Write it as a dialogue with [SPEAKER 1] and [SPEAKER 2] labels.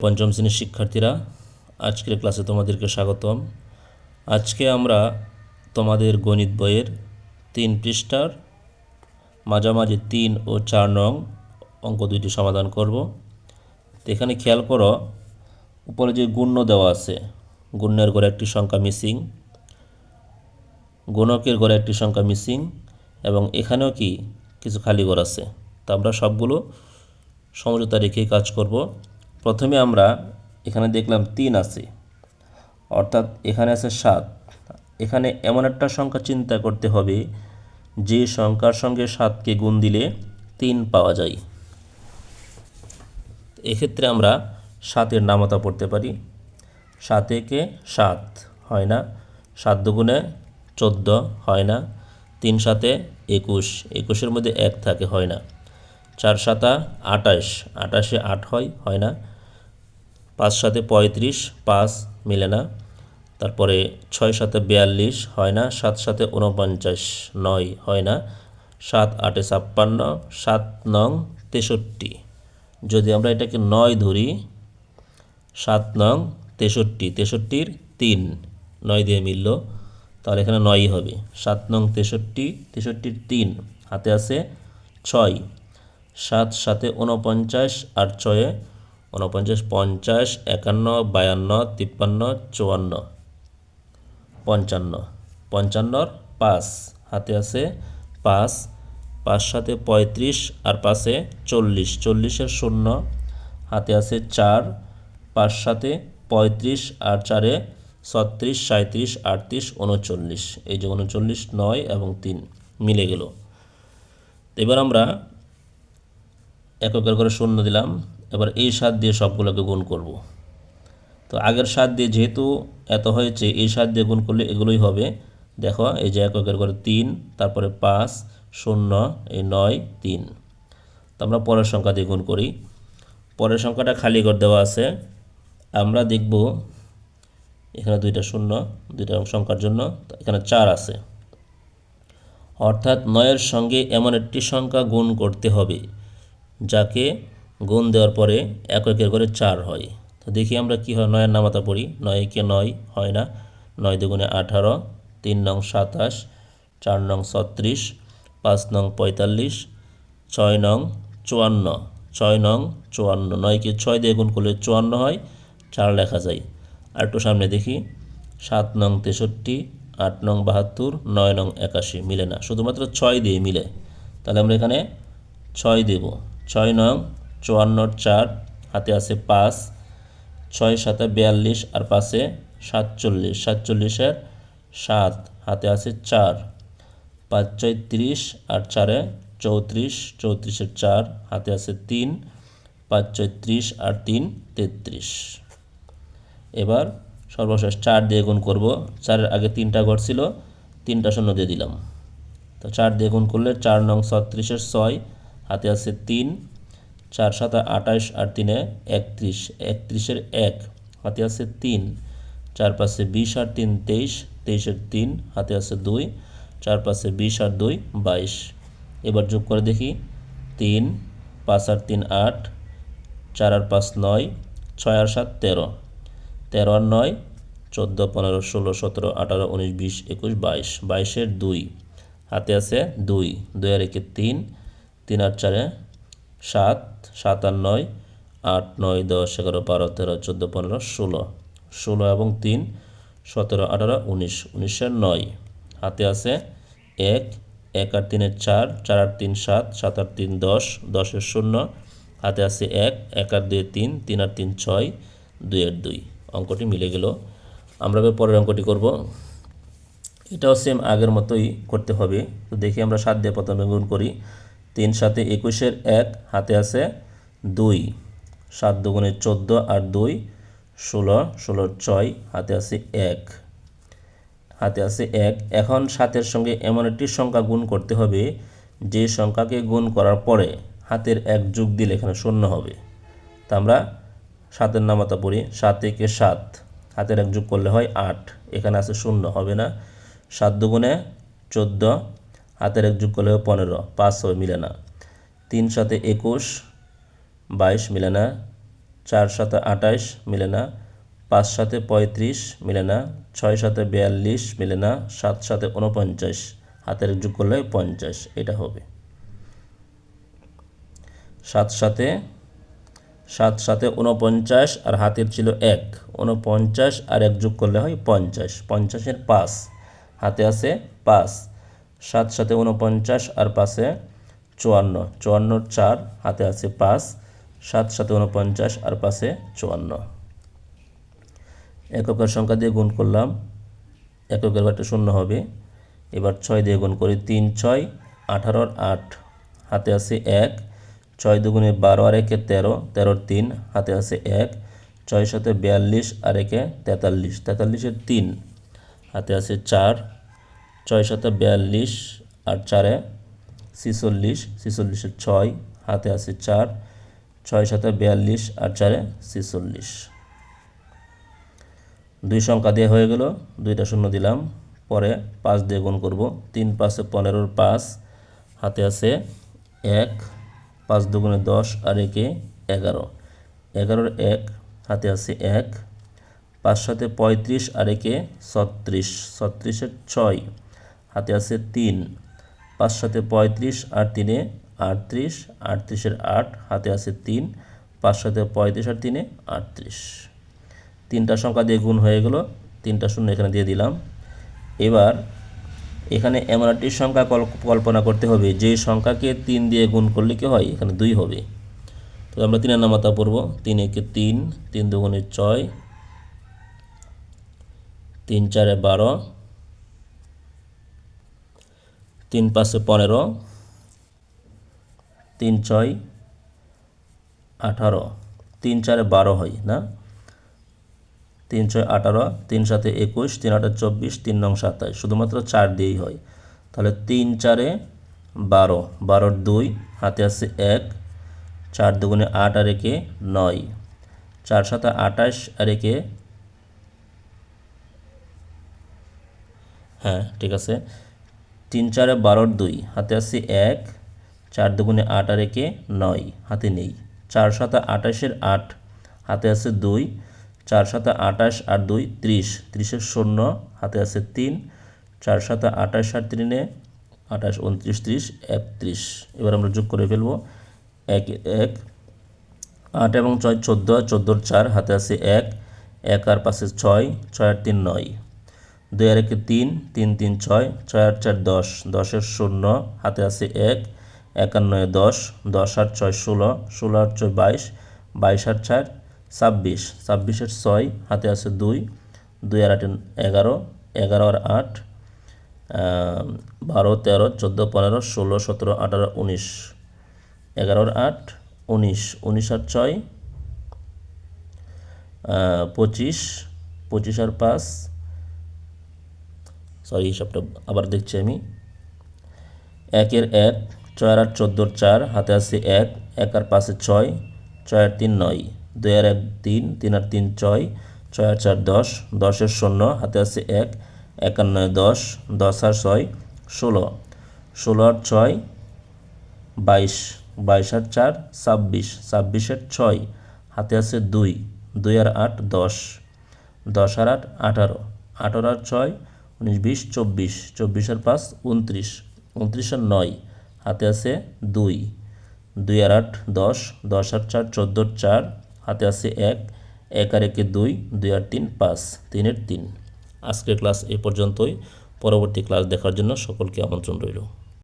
[SPEAKER 1] পঞ্চম শ্রেণির শিক্ষার্থীরা, আজকের ক্লাসে তোমাদেরকে স্বাগতম। আজকে আমরা তোমাদের গণিত বইয়ের তিন পৃষ্ঠার মাঝামাঝি তিন ও চার নং অঙ্ক দুইটি সমাধান করব। এখানে খেয়াল করো, উপরে যে গুণ্য দেওয়া আছে, গুণ্যের ঘরে একটি সংখ্যা মিসিং, গুণকের ঘরে একটি সংখ্যা মিসিং, এবং এখানেও কি কিছু খালি ঘর আছে। তো আমরা সবগুলো সমঝোতা রেখেই কাজ করব। প্রথমে আমরা এখানে দেখলাম তিন আছে, অর্থাৎ এখানে আছে সাত। এখানে এমন একটা সংখ্যা চিন্তা করতে হবে, যে সংখ্যার সঙ্গে সাতকে গুণ দিলে তিন পাওয়া যায়। এক্ষেত্রে আমরা সাতের নামতা পড়তে পারি। সাত একে সাত, হয় না? সাত দুগুণে চোদ্দ, হয় না? তিন সাতে একুশ, একুশের মধ্যে এক থাকে, হয় না? চার সাতা আটাশ আটাশে আট হয় হয় না। পাঁচ সাথে পঁয়ত্রিশ, পাঁচ মিলে না। তারপরে ছয় সাথে বিয়াল্লিশ হয় না, সাত সাথে উনপঞ্চাশ নয় হয় না। সাত আটে ছাপ্পান্ন, সাত নং তেষট্টি। যদি আমরা এটাকে নয় ধরি, সাত নং তেষট্টি, তেষট্টির তিন নয় দিয়ে মিলল, তাহলে এখানে নয়ই হবে। সাত নং তেষট্টি, তেষট্টির তিন, হাতে আছে ছয়। সাত সাথে উনপঞ্চাশ আর ছয়ে উনপঞ্চাশ পঞ্চাশ, একান্ন, বায়ান্ন, তিপ্পান্ন, চুয়ান্ন। পঞ্চান্ন। পঞ্চান্নর পাঁচ। হাতে আছে পাঁচ। পাঁচ সাথে পঁয়ত্রিশ, আর পাশে চল্লিশ। চল্লিশের শূন্য। হাতে আছে চার। পাঁচ সাথে পঁয়ত্রিশ, আর চারে ছত্রিশ সাঁত্রিশ আটত্রিশ উনচল্লিশ এই যে উনচল্লিশ নয় এবং তিন মিলে গেল। এবার আমরা এককের করে শূন্য দিলাম, এবার এই সাত দিয়ে সবগুলোকে গুণ করব। তো আগের সাত দিয়ে যেহেতু এত হয়েছে, এই সাত দিয়ে গুণ করলে এগুলোই হবে। দেখো, এই যে এককের করে তিন, তারপরে পাঁচ, শূন্য, এই নয়, তিন। তো আমরা পরের সংখ্যা দিয়ে গুণ করি। পরের সংখ্যাটা খালি করে দেওয়া আছে। আমরা দেখব এখানে দুইটা শূন্য, দুইটা সংখ্যার জন্য এখানে চার আছে। অর্থাৎ নয়ের সঙ্গে এমন একটি সংখ্যা গুণ করতে হবে। যাকে গুণ দেওয়ার পরে এককের করে চার হয়। তো দেখি আমরা কী হয়, নয়ের নামাতা পড়ি। নয় কে নয় হয় না। নয় দুগুণে আঠারো, তিন নং সাতাশ, চার নং ছত্রিশ, পাঁচ নং পঁয়তাল্লিশ, ছয় নং চুয়ান্ন, ছয় নং চুয়ান্ন। নয়কে ছয় দিয়ে গুণ করলে চুয়ান্ন হয়, চার লেখা যায়। আর একটু সামনে দেখি, সাত নং তেষট্টি, আট নং বাহাত্তর, নয় নং একাশি, মিলে না। শুধুমাত্র ছয় দিয়ে মিলে। তাহলে আমরা এখানে ছয় দেব। ছয় নং চুয়ান্নর চার, হাতে আছে পাঁচ, ছয় সাতে বিয়াল্লিশ আর পাশে সাতচল্লিশ, সাতচল্লিশের সাত, হাতে আছে চার, পাঁচ ছয় তিরিশ আর চারে চৌত্রিশ, চৌত্রিশের চার, হাতে আছে তিন, পাঁচ ছয় ত্রিশ আর তিন, তেত্রিশ। এবার সর্বশেষ চার দিয়ে গুণ করব। চারের আগে তিনটা ঘর ছিল, তিনটা শূন্য দিয়ে দিলাম। তো চার দিয়ে গুণ করলে চার নং ছত্রিশের ছয় হাতে আছে তিন, চার সাতা আঠাশ আর তিনে একত্রিশ। একত্রিশের এক, হাতে আছে তিন, চার পাশে বিশ আর তিন তেইশ, তেইশের তিন, হাতে আছে দুই, চার পাশে বিশ আর দুই, বাইশ। এবার যোগ করে দেখি, তিন, পাঁচ আর তিন আট, চার আর পাঁচ নয়, ছয় আর সাত তেরো। তেরো আর নয়, চোদ্দ, পনেরো, ষোলো, সতেরো, আঠারো, উনিশ, বিশ, একুশ, বাইশ। বাইশের দুই, হাতে আছে দুই দুই আর একে তিন তিন আট চারে সাত সাত আর নয়, আট নয় দশ, এগারো বারো, তেরো, চোদ্দ, পনেরো, ষোলো। ষোলো এবং তিন, সতেরো, আঠারো, উনিশ। উনিশের নয়। হাতে আছে এক এক আর তিনের চার চার আর তিন সাত সাত আর তিন দশ, দশের শূন্য। হাতে আছে এক এক আর দুই তিন তিন আর তিন ছয় দুইয়ের দুই। অঙ্কটি মিলে গেল। আমরা পরের অঙ্কটি করব। এটাও সেম আগের মতোই করতে হবে। তো দেখি আমরা সাত দিয়ে প্রথমে গুণ করি। তিন সাথে একুশের এক, হাতে আছে দুই। সাত দুগুণে চোদ্দ আর দুই, ষোলো, ষোলোর ছয়, হাতে আছে এক। হাতে আছে এক। এখন সাতের সঙ্গে এমন একটি সংখ্যা গুণ করতে হবে, যে সংখ্যাকে গুণ করার পরে হাতের এক যোগ দিলে এখানে শূন্য হবে। তা আমরা সাতের নামাতা পড়ি, সাত একে সাত। হাতের এক যোগ করলে হয় আট। এখানে আছে শূন্য, হবে না। সাত দুগুণে চোদ্দ হাতের এক যোগ করলে পনেরো পাঁচ হবে মিলে না। তিন সাথে একুশ, বাইশ মিলে না। চার সাথে আঠাশ মিলে না। পাঁচ সাথে পঁয়ত্রিশ মিলে না। ছয় সাথে বিয়াল্লিশ মিলে না। সাত সাথে উনপঞ্চাশ হাতের যোগ করলে পঞ্চাশ, এটা হবে। সাত সাথে সাত সাথে উনপঞ্চাশ আর হাতের ছিল এক। উনপঞ্চাশ আর এক যোগ করলে হয় পঞ্চাশ। পঞ্চাশের পাঁচ। হাতে আছে পাঁচ। সাত সাথে উনপঞ্চাশ আর পাশে চুয়ান্ন। চুয়ান্নর চার, হাতে আছে পাঁচ। সাত সাথে উনপঞ্চাশ আর পাশে চুয়ান্ন। এককের সংখ্যা দিয়ে গুণ করলাম। এককের ঘরটা শূন্য হবে। এবার ছয় দিয়ে গুণ করি তিন, ছয় আঠারোর আট। হাতে আছে এক। ছয় দুগুণে বারো আর একে তেরো। তেরোর তিন, হাতে আছে এক। ছয় সাথে বিয়াল্লিশ আর একে তেতাল্লিশ। তেতাল্লিশের তিন, হাতে আছে চার। ছয় সাথে বিয়াল্লিশ আর চারে ছিচল্লিশ, ছিচল্লিশের ছয়, হাতে আছে চার ছয় সাথে বিয়াল্লিশ আর চারে ছিচল্লিশ। দুই সংখ্যা দিয়ে হয়ে গেল, দুইটা শূন্য দিলাম, পরে পাঁচ দিয়ে গুণ করব, তিন পাঁচে পনেরোর পাঁচ, হাতে আছে এক, পাঁচ দুগুণে দশ আর একে এগারো। এগারোর এক, হাতে আছে এক পাঁচ সাথে পঁয়ত্রিশ আর একে ছত্রিশ, ছত্রিশের ছয়। হাতে আছে তিন। পাঁচ সাথে পঁয়ত্রিশ, আর তিনে আটত্রিশ আটত্রিশের আট, হাতে আছে তিন। পাঁচ সাথে পঁয়ত্রিশ আর তিনে আটত্রিশ। তিনটা সংখ্যা দিয়ে গুণ হয়ে গেল, তিনটা শূন্য এখানে দিয়ে দিলাম। এবার এখানে এমন একটি সংখ্যা কল- কল্পনা করতে হবে যে সংখ্যাকে তিন দিয়ে গুণ করলে কি হয়? এখানে দুই হবে। তো আমরা তিনের নামাতা পড়ব। তিন একে তিন তিন দুগুণে ছয়, তিন চারে বারো তিন পাঁচে পনেরো, তিন ছয় আঠারো, তিন চারে বারো হয়, না? তিন ছয় আঠারো, তিন সাথে একুশ, তিন আঠারো চব্বিশ, তিন নং সাতাশ, শুধুমাত্র চার দিয়েই হয়। তাহলে তিন চারে বারো, বারোর দুই, হাতে আছে এক, চার দুগুণে আট আর একে নয়, চার সাথে আঠাশ আর একে হ্যাঁ ঠিক আছে। তিন চারে বারোর দুই, হাতে আছে এক, চার দুগুণে আট আর একে নয়, হাতে নেই। চার সাথে আঠাশের আট, হাতে আছে দুই, চার সাথে আঠাশ আর দুই ত্রিশ, ত্রিশের শূন্য, হাতে আছে তিন, চার সাথে আঠাশ আর তিনে আঠাশ উনত্রিশ, ত্রিশ, একত্রিশ। এবার আমরা যোগ করে ফেলব। এক এক, আট এবং ছয়, চোদ্দ, চোদ্দোর চার, হাতে আছে এক এক আর পাশে ছয় ছয় আর তিন নয়। দুই আর একে তিন তিন তিন, ছয় ছয় আট চার, দশ। দশের শূন্য, হাতে আছে এক, একান্নয় দশ দশ আট ছয় ষোলো ষোলো আট ছয় বাইশ বাইশ আট চার, ছাব্বিশ। ছাব্বিশের ছয়, হাতে আছে দুই দুই আর আট এগারো এগারো আর আট বারো, তেরো, চোদ্দ, পনেরো, ষোলো, সতেরো, আঠারো, উনিশ। এগারোর আট, উনিশ। উনিশ আর ছয় পঁচিশ। পঁচিশ আর পাঁচ সরি হিসাবটা আবার দেখছি আমি। একের এক, ছয় আর চোদ্দোর চার, হাতে আছে এক এক আর পাঁচে ছয় ছয় আর তিন নয়। দুই আর এক তিন তিন আর তিন ছয় ছয় আর চার দশ দশের শূন্য, হাতে আছে এক একান্নয় দশ দশ আর ছয়, ষোলো। ষোলো আর ছয়, বাইশ। বাইশ আর চার, ছাব্বিশ। ছাব্বিশের ছয়, হাতে আছে দুই দুই আর আট দশ। দশ আর আট আঠারো। আঠারো আর ছয় উনিশ, বিশ, চব্বিশ চব্বিশ আর পাঁচ, উনত্রিশ। উনত্রিশ আর নয়, হাতে আছে দুই। দুই আর আট, দশ দশ আর চার, চোদ্দোর চার, হাতে আছে এক এক আর একে দুই দুই আর তিন, পাঁচ তিনের তিন। আজকের ক্লাস এ পর্যন্তই। পরবর্তী ক্লাস দেখার জন্য সকলকে আমন্ত্রণ রইল।